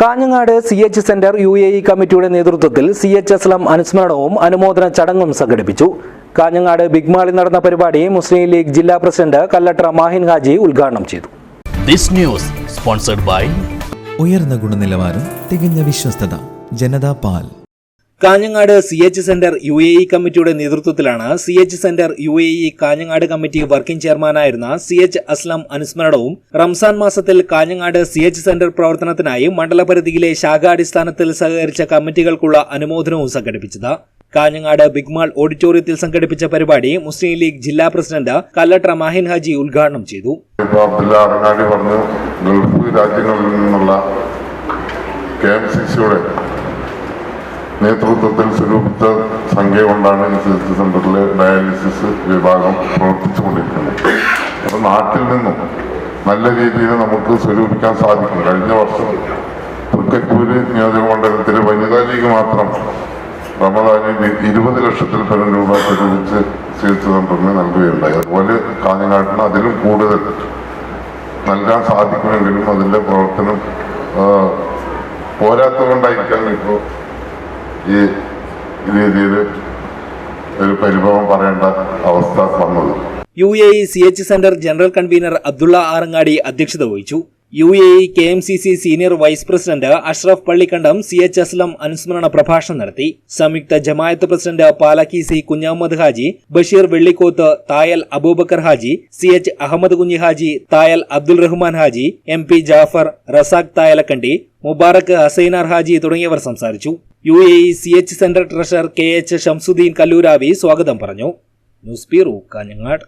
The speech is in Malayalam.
Kanhangad C H center U A E കമ്മിറ്റിയുടെ നേതൃത്വത്തിൽ സി എച്ച് എസ്ലം അനുസ്മരണവും അനുമോദന ചടങ്ങും സംഘടിപ്പിച്ചു. കാഞ്ഞങ്ങാട് ബിഗ് മാളിൽ നടന്ന പരിപാടി മുസ്ലിം ലീഗ് ജില്ലാ പ്രസിഡന്റ് കല്ലട്ര മാഹിൻ ഹാജി ഉദ്ഘാടനം ചെയ്തു. ദിസ് ന്യൂസ് സ്പോൺസർഡ് ബൈ ഉയർന്ന ഗുണനിലവാരം തികഞ്ഞ വിശ്വസ്തത ജനതാ പാൽ. Kanhangad C H center U A E കമ്മിറ്റിയുടെ നേതൃത്വത്തിലാണ് C H center U A E Kanhangad committee working ചെയർമാനായിരുന്ന C H Aslam അനുസ്മരണവും റംസാൻ മാസത്തിൽ കാഞ്ഞങ്ങാട് സി എച്ച് സെന്റർ പ്രവർത്തനത്തിനായി മണ്ഡലപരിധിയിലെ ശാഖാടിസ്ഥാനത്തിൽ സഹകരിച്ച കമ്മിറ്റികൾക്കുള്ള അനുമോദനവും സംഘടിപ്പിച്ചത്. കാഞ്ഞങ്ങാട് ബിഗ്മാൾ ഓഡിറ്റോറിയത്തിൽ സംഘടിപ്പിച്ച പരിപാടി മുസ്ലിം ലീഗ് ജില്ലാ പ്രസിഡന്റ് കല്ലട്ര മാഹിൻ ഹാജി ഉദ്ഘാടനം ചെയ്തു. ഗൾഫ് രാജ്യങ്ങളിൽ നിന്നുള്ള നേതൃത്വത്തിൽ സ്വരൂപിച്ച സംഖ്യ കൊണ്ടാണ് ഹെൽത്ത് സെന്ററിലെ ഡയാലിസിസ് വിഭാഗം പ്രവർത്തിച്ചുകൊണ്ടിരിക്കുന്നത്. അപ്പം നാട്ടിൽ നിന്നും നല്ല രീതിയിൽ നമുക്ക് സ്വരൂപിക്കാൻ സാധിക്കും. കഴിഞ്ഞ വർഷം തൃക്കറ്റൂര് നിയോജകമണ്ഡലത്തിലെ വനിതാ ലീഗ് മാത്രം റമദാനിൽ ഇരുപത് ലക്ഷത്തിൽ പരം രൂപ സ്വരൂപിച്ച് ചികിത്സ സെന്ററിന് നൽകുകയുണ്ടായി. അതുപോലെ കാഞ്ഞങ്ങാട്ടിന് അതിലും കൂടുതൽ നൽകാൻ സാധിക്കുമെങ്കിലും അതിന്റെ പ്രവർത്തനം പോരാത്തുകൊണ്ടായിരിക്കാൻ ഇപ്പോൾ ഈ രീതിയിൽ ഒരു പരിഭവം പറയേണ്ട അവസ്ഥ വന്നത്. U A E C H center general convener Abdulla Arangadi അധ്യക്ഷത വഹിച്ചു. U A E K M C C senior vice president Ashraf Pallikandam C H Aslam അനുസ്മരണ പ്രഭാഷണം നടത്തി. സംയുക്ത Jamaat president Palakki C Kunhahammad Haji Basheer Vellikoth Thayal Abubakar Haji C H Ahmed Kunhi Haji Thayal Abdul Rahman Haji M P Jafar Razak Thayalakandi Mubarak Hasainar Haji തുടങ്ങിയവർ സംസാരിച്ചു. U A E C H center treasurer K H Shamsuddin Kallooravi സ്വാഗതം പറഞ്ഞു. News bureau Kanhangad.